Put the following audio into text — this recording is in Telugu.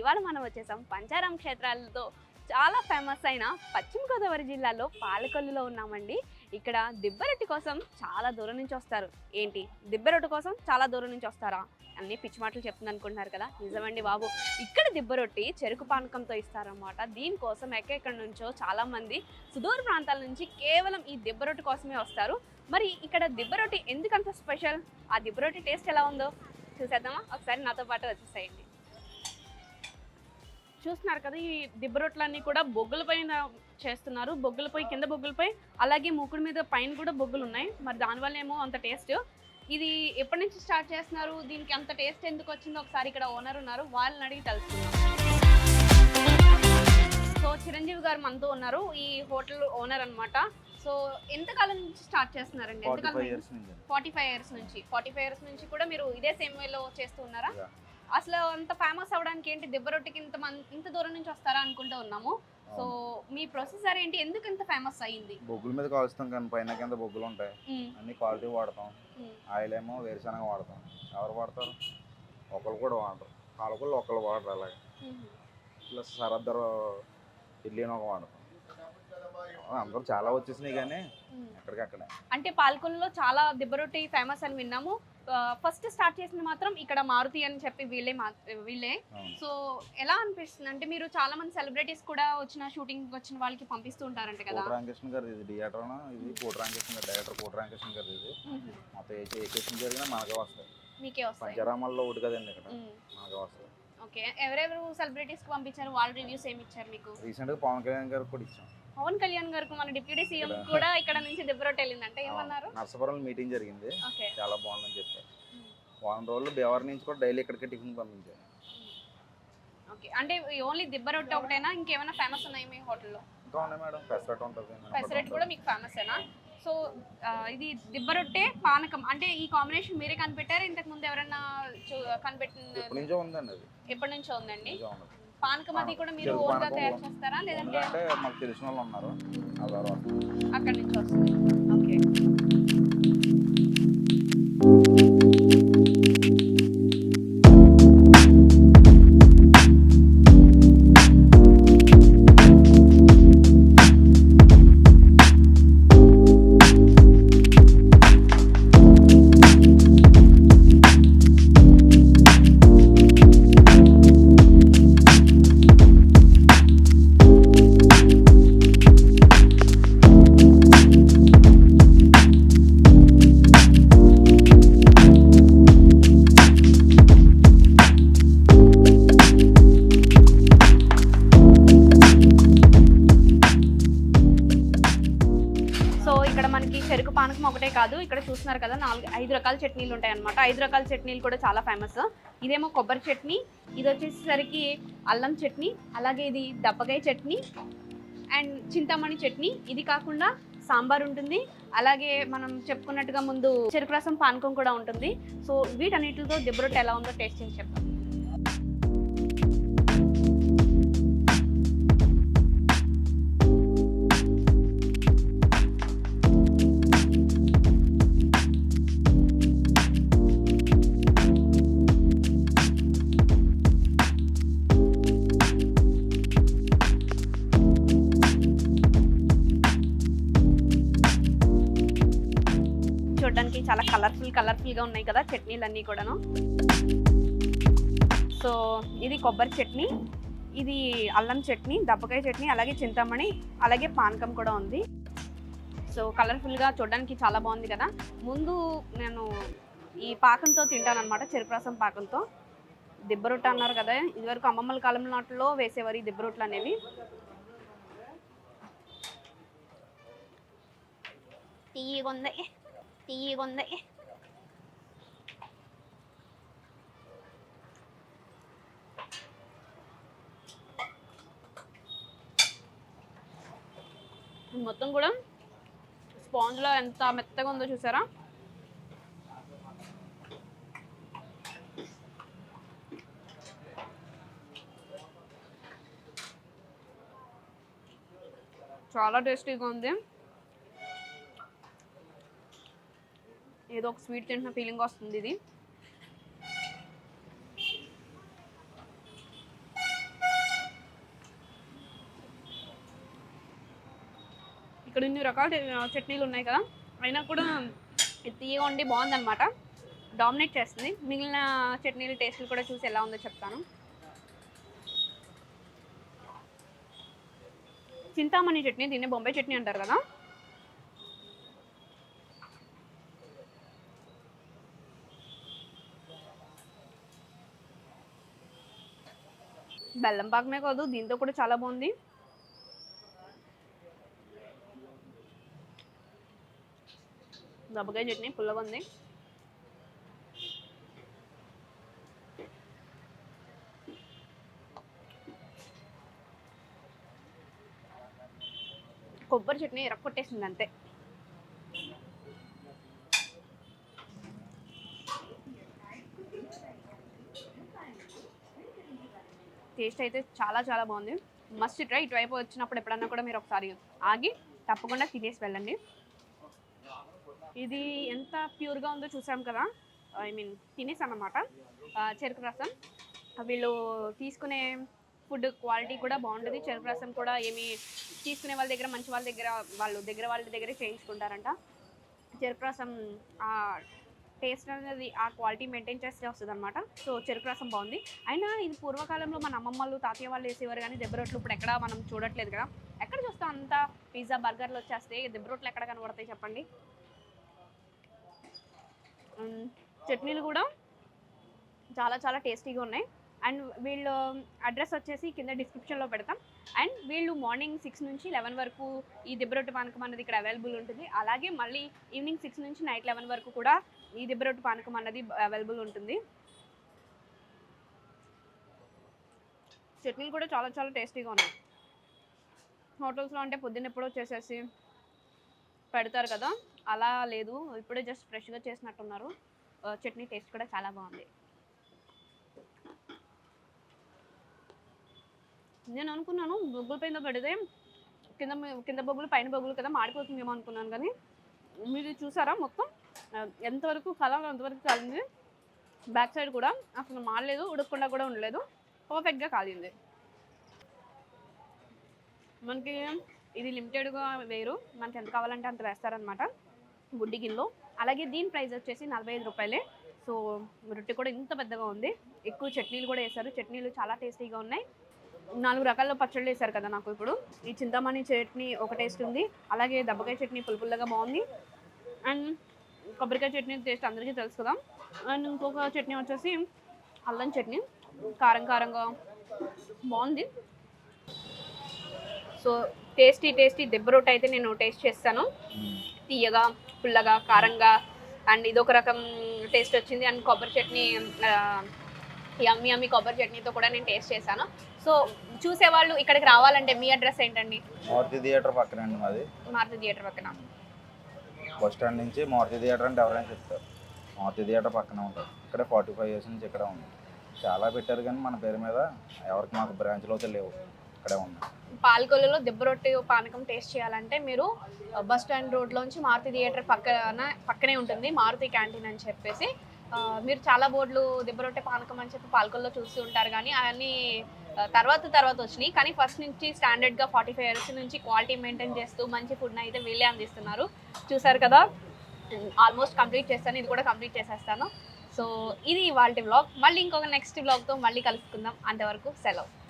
ఇవాళ మనం వచ్చేసాం పంచారాం క్షేత్రాలతో. చాలా ఫేమస్ అయిన పశ్చిమ గోదావరి జిల్లాలో పాలకొల్లులో ఉన్నామండి. ఇక్కడ దిబ్బరొట్టి కోసం చాలా దూరం నుంచి వస్తారు. ఏంటి? దిబ్బరొట్టి కోసం చాలా దూరం నుంచి వస్తారా? అన్ని పిచ్చి మాటలు చెప్తుంది అనుకుంటున్నారు కదా. నిజమండి బాబు. ఇక్కడ దిబ్బరొట్టి చెరుకు పానకంతో ఇస్తారనమాట దీనికోసం ఎక్కడెక్కడి నుంచో చాలామంది సుదూర ప్రాంతాల నుంచి కేవలం ఈ దిబ్బరొట్టి కోసమే వస్తారు. మరి ఇక్కడ దిబ్బరొట్టి ఎందుకంత స్పెషల్? ఆ దిబ్బరొట్టి టేస్ట్ ఎలా ఉందో చూసేద్దామా? ఒకసారి నాతో పాటు వచ్చేసేయండి. చూస్తున్నారు కదా ఈ దిబ్బరొట్లన్నీ కూడా బొగ్గుల పైన చేస్తున్నారు. బొగ్గులపై కింద బొగ్గులపై అలాగే మూకుడు మీద పైన కూడా బొగ్గులు ఉన్నాయి. మరి దానివల్ల ఏమో అంత టేస్ట్. ఇది ఎప్పటి నుంచి స్టార్ట్ చేస్తున్నారు? దీనికి అంత టేస్ట్ ఎందుకు వచ్చిందో ఒకసారి ఇక్కడ ఓనర్ ఉన్నారు. వాళ్ళని అడిగి తెలుసుకుందాం. సో చిరంజీవి గారు మనతో ఉన్నారు. ఈ హోటల్ ఓనర్ అన్నమాట. సో ఎంతకాలం నుంచి స్టార్ట్ చేస్తున్నారండి? ఎంతకాలం ఫైవ్ ఇయర్స్ నుంచి. ఫార్టీ ఫైవ్ ఇయర్స్ నుంచి. ఫార్టీ ఫైవ్ ఇయర్స్ నుంచి కూడా మీరు ఇదే సేమ్ వేలో చేస్తూ ఉన్నారా. అసలు అంత ఫేమస్ అవడానికి ఏంటి? దెబ్బరొట్టికి ఇంత మం ఇంత దూరం నుంచి వస్తారా అనుకుంటూ ఉన్నాము. సో మీ ప్రొసెసర్ ఏంటి? ఎందుకు ఇంత ఫేమస్ అయ్యింది? బొగ్గుల మీద కాలుస్తాం కానీ పైన కింద బొగ్గులు ఉంటాయి. అన్ని క్వాలిటీ వాడతాం. ఆయిల్ ఏమో వేరుశనగ వాడతాం. ఎవరు వాడతారు? ఒకళ్ళు కూడా వాడరు. పాలకుళ్ళు ఒకళ్ళు వాడరు అలాగే. ప్లస్ సరద్దరు ఇడ్లీని ఒక వాడతాం. అందరూ చాలా వచ్చేసినాయి కానీ. ఎక్కడికక్కడే. అంటే పాల్కొల్లులో చాలా దిబ్బరొట్టి ఫేమస్ అని విన్నాము. ఫస్ట్ స్టార్ట్ చేసింది మాత్రం ఇక్కడ మారుతి అని చెప్పి వీళ్ళే మా వీళ్ళే. సో ఎలా అనిపిస్తుంది? అంటే మీరు చాలా మంది సెలబ్రిటీస్ కూడా వచ్చిన షూటింగ్ వచ్చిన వాళ్ళకి పంపిస్తూ ఉంటారంట కదా. రామకృష్ణ గారు ఇది థియేటర్ ఇది కోట రామకృష్ణ గారు డైరెక్టర్ కోట రామకృష్ణ గారు ఇది. మొత్తం ఏ కేసు జరిగినా మనకే వస్తాయి. మీకే వస్తాయి. పంచరామాల్లో ఒకటి కదండి ఇక్కడ. మనకే వస్తాయి. ఓకే. ఎవరెవరు సెలబ్రిటీస్కి పంపించారు? వాళ్ళ రివ్యూస్ ఏమి ఇచ్చారు మీకు? రీసెంట్గా పవన్ కళ్యాణ్ గారికి కూడా ఇచ్చాం. పవన్ కళ్యాణ్ గారికి మన డిప్యూటీ సీఎం కూడా ఇక్కడ నుంచి దెబ్బరొట్టి వెళ్ళిందంటే ఏమన్నారు? నర్సపురం మీటింగ్ జరిగింది. ఓకే. చాలా బాగుందని చెప్పారు. వారం రోజులు దేవరి నుంచి కూడా డైలీ ఇక్కడికి టిఫిన్ పంపించారు. ఓకే. అంటే ఓన్లీ దిబ్బరొట్టి ఒకటేనా? ఇంకేమైనా ఫేమస్ ఉన్నాయి మీ హోటల్లో? ఇంకా ఉన్నాయి మేడం. పెసరట్ ఉంటుంది పెసరెట్ కూడా మీకు ఫేమసేనా సో ఇది దిబ్బరొట్టే పానకం. అంటే ఈ కాంబినేషన్ మీరే కనిపెట్టారు? ఇంతకు ముందు ఎవరైనా ఎప్పటి నుంచో ఉందండి ఎప్పటి నుంచో. పానకం అది కూడా మీరు ఓన్గా పానకం తయారు ఓన్. చేస్తారా? లేదంటే మాకు తెలిసిన వాళ్ళు ఉన్నారు. అక్కడి నుంచి వస్తుంది. ఓకే. ఒకటే కాదు. ఇక్కడ చూస్తున్నారు కదా నాలుగు ఐదు రకాల చట్నీలు ఉంటాయి అనమాట ఐదు రకాల చట్నీలు కూడా చాలా ఫేమస్ ఇదేమో కొబ్బరి చట్నీ ఇది వచ్చేసరికి అల్లం చట్నీ అలాగే ఇది దప్పకాయ చట్నీ అండ్ చింతామణి చట్నీ. ఇది కాకుండా సాంబార్ ఉంటుంది. అలాగే మనం చెప్పుకున్నట్టుగా ముందు చెరుకు రసం పానకం కూడా ఉంటుంది. సో వీటన్నిటితో దిబ్బరొట్టు ఎలా ఉందో టేస్ట్ చేసి చెప్తాం. కలర్ఫుల్ కలర్ఫుల్గా ఉన్నాయి కదా చట్నీలు అన్నీ కూడాను. సో ఇది కొబ్బరి చట్నీ ఇది అల్లం చట్నీ దప్పకాయ చట్నీ అలాగే చింతామణి అలాగే పానకం కూడా ఉంది. సో కలర్ఫుల్గా చూడడానికి చాలా బాగుంది కదా. ముందు నేను ఈ పాకంతో తింటాను అనమాట చెరుకురసం పాకంతో. దిబ్బరొట్టు అన్నారు కదా ఇదివరకు అమ్మమ్మల కాలం నాటిలో వేసేవారు ఈ దిబ్బరొట్లు అనేవి. తీయగుంది తీయగుంది. మొత్తం కూడా స్పాంజ్లో ఎంత మెత్తగా ఉందో చూసారా? చాలా టేస్టీగా ఉంది. ఏదో ఒక స్వీట్ తింటున్న ఫీలింగ్ వస్తుంది ఇది. ఇన్ని రకాల చట్నీలు ఉన్నాయి కదా అయినా కూడా ఇది తీయగా ఉండి బాగుందన్నమాట. డామినేట్ చేస్తుంది. మిగిలిన చట్నీల టేస్ట్లు కూడా చూసి ఎలా ఉందో చెప్తాను. చింతామణి చట్నీ దీన్ని బొంబాయి చట్నీ అంటారు కదా. బెల్లం పాకమే కాదు దీంతో కూడా చాలా బాగుంది. దబ్బకాయ చట్నీ పుల్లగా ఉంది కొబ్బరి చట్నీ ఎరక్కొట్టేసింది అంతే. టేస్ట్ అయితే చాలా చాలా బాగుంది. మస్ట్ ట్రై ఇటువైపు వచ్చినప్పుడు ఎప్పుడన్నా కూడా మీరు ఒకసారి ఆగి తప్పకుండా తినేసి వెళ్ళండి. ఇది ఎంత ప్యూర్గా ఉందో చూసాం కదా. ఐ మీన్ తినేసాం అనమాట చెరుకు రసం. వీళ్ళు తీసుకునే ఫుడ్ క్వాలిటీ కూడా బాగుంటుంది. చెరుకు రసం కూడా ఏమి తీసుకునే వాళ్ళ దగ్గర మంచి వాళ్ళ దగ్గర వాళ్ళు దగ్గర వాళ్ళ దగ్గరే చేయించుకుంటారంట. చెరుకు రసం ఆ టేస్ట్ అనేది ఆ క్వాలిటీ మెయింటైన్ చేస్తే వస్తుంది అనమాట సో చెరుకు రసం బాగుంది. అయినా ఇది పూర్వకాలంలో మన అమ్మమ్మలు తాతయ్య వాళ్ళు వేసేవారు కానీ దెబ్బరొట్లు ఇప్పుడు ఎక్కడ మనం చూడట్లేదు కదా. ఎక్కడ చూస్తాం అంత పిజ్జా బర్గర్లు వచ్చేస్తే దెబ్బరొట్లు ఎక్కడ కనబడతాయి చెప్పండి? చట్నీలు కూడా చాలా చాలా టేస్టీగా ఉన్నాయి. అండ్ వీళ్ళు అడ్రస్ వచ్చేసి కింద డిస్క్రిప్షన్లో పెడతాం. అండ్ వీళ్ళు మార్నింగ్ సిక్స్ నుంచి లెవెన్ వరకు ఈ దిబ్బరొట్టు పానకం అన్నది ఇక్కడ అవైలబుల్ ఉంటుంది. అలాగే మళ్ళీ ఈవినింగ్ సిక్స్ నుంచి నైట్ లెవెన్ వరకు కూడా ఈ దిబ్బరొట్టు పానకం అన్నది అవైలబుల్ ఉంటుంది. చట్నీలు కూడా చాలా చాలా టేస్టీగా ఉన్నాయి. హోటల్స్లో అంటే పొద్దున్న ఎప్పుడో చేసేసి పెడతారు కదా. అలా లేదు. ఇప్పుడే జస్ట్ ఫ్రెష్గా చేసినట్టున్నారు. చట్నీ టేస్ట్ కూడా చాలా బాగుంది. నేను అనుకున్నాను బొగ్గుల పైన పెడితే కింద కింద బొగ్గులు పైన బొగ్గులు కదా మాడిపోతుందేమో అనుకున్నాను కానీ మీరు చూసారా మొత్తం? ఎంతవరకు కలం అంతవరకు కాలింది. బ్యాక్ సైడ్ కూడా అసలు మాడలేదు ఉడకకుండా కూడా ఉండలేదు. పర్ఫెక్ట్గా కాలింది. మనకి ఇది లిమిటెడ్గా వేరు. మనకి ఎంత కావాలంటే అంత వేస్తారనమాట బుడ్డి గిన్నెలో అలాగే దీని ప్రైస్ వచ్చేసి నలభై ఐదు రూపాయలే. సో రొట్టె కూడా ఇంత పెద్దగా ఉంది. ఎక్కువ చట్నీలు కూడా వేశారు. చట్నీలు చాలా టేస్టీగా ఉన్నాయి. నాలుగు రకాల పచ్చళ్ళు వేశారు కదా నాకు ఇప్పుడు. ఈ చింతామణి చట్నీ ఒక టేస్ట్ ఉంది. అలాగే దబ్బకాయ చట్నీ పులుపుల్లగా బాగుంది. అండ్ కొబ్బరికాయ చట్నీ టేస్ట్ అందరికీ తెలుసు కదా. అండ్ ఇంకొక చట్నీ వచ్చేసి అల్లం చట్నీ. కారం కారంగా బాగుంది. సో టేస్టీ టేస్టీ దెబ్బ రొట్టె అయితే నేను టేస్ట్ చేస్తాను. తీయగా పుల్లగా కారంగా అండ్ ఇదొక రకం టేస్ట్ వచ్చింది. అండ్ కొబ్బరి చట్నీ యమ్మి యమ్మి కొబ్బరి చట్నీతో కూడా నేను టేస్ట్ చేశాను. సో చూసేవాళ్ళు ఇక్కడికి రావాలంటే మీ అడ్రస్ ఏంటండి? మారుతి థియేటర్ పక్కన అండి మాది. మారుతి థియేటర్ పక్కన. బస్ స్టాండ్ నుంచి మారుతి థియేటర్ అంటే ఎవరైనా చెప్తారు. మారుతి థియేటర్ పక్కన ఉంటుంది. ఇక్కడ ఫార్టీ ఫైవ్ ఇయర్స్ నుంచి ఇక్కడ ఉంది. చాలా పెట్టారు కానీ మన పేరు మీద ఎవరికి మాకు బ్రాంచ్లో అయితే లేవు. అక్కడే ఉన్నాం. పాలకొల్లులో దెబ్బరొట్టి పానకం టేస్ట్ చేయాలంటే మీరు బస్ స్టాండ్ రోడ్లోంచి మారుతి థియేటర్ పక్కన పక్కనే ఉంటుంది మారుతి క్యాంటీన్ అని చెప్పేసి. మీరు చాలా బోర్డులు దెబ్బ రొట్టె పానకం అని చెప్పి పాలకొల్లో చూస్తూ ఉంటారు కానీ అవన్నీ తర్వాత తర్వాత వచ్చినాయి. కానీ ఫస్ట్ నుంచి స్టాండర్డ్గా ఫార్టీ ఫైవ్ ఇయర్స్ నుంచి క్వాలిటీ మెయింటైన్ చేస్తూ మంచి ఫుడ్ని అయితే వీళ్ళే అందిస్తున్నారు. చూసారు కదా? ఆల్మోస్ట్ కంప్లీట్ చేస్తాను. ఇది కూడా కంప్లీట్ చేసేస్తాను. సో ఇది ఇవాళ బ్లాగ్ మళ్ళీ ఇంకొక నెక్స్ట్ బ్లాగ్తో మళ్ళీ కలుసుకుందాం. అంతవరకు సెలవు.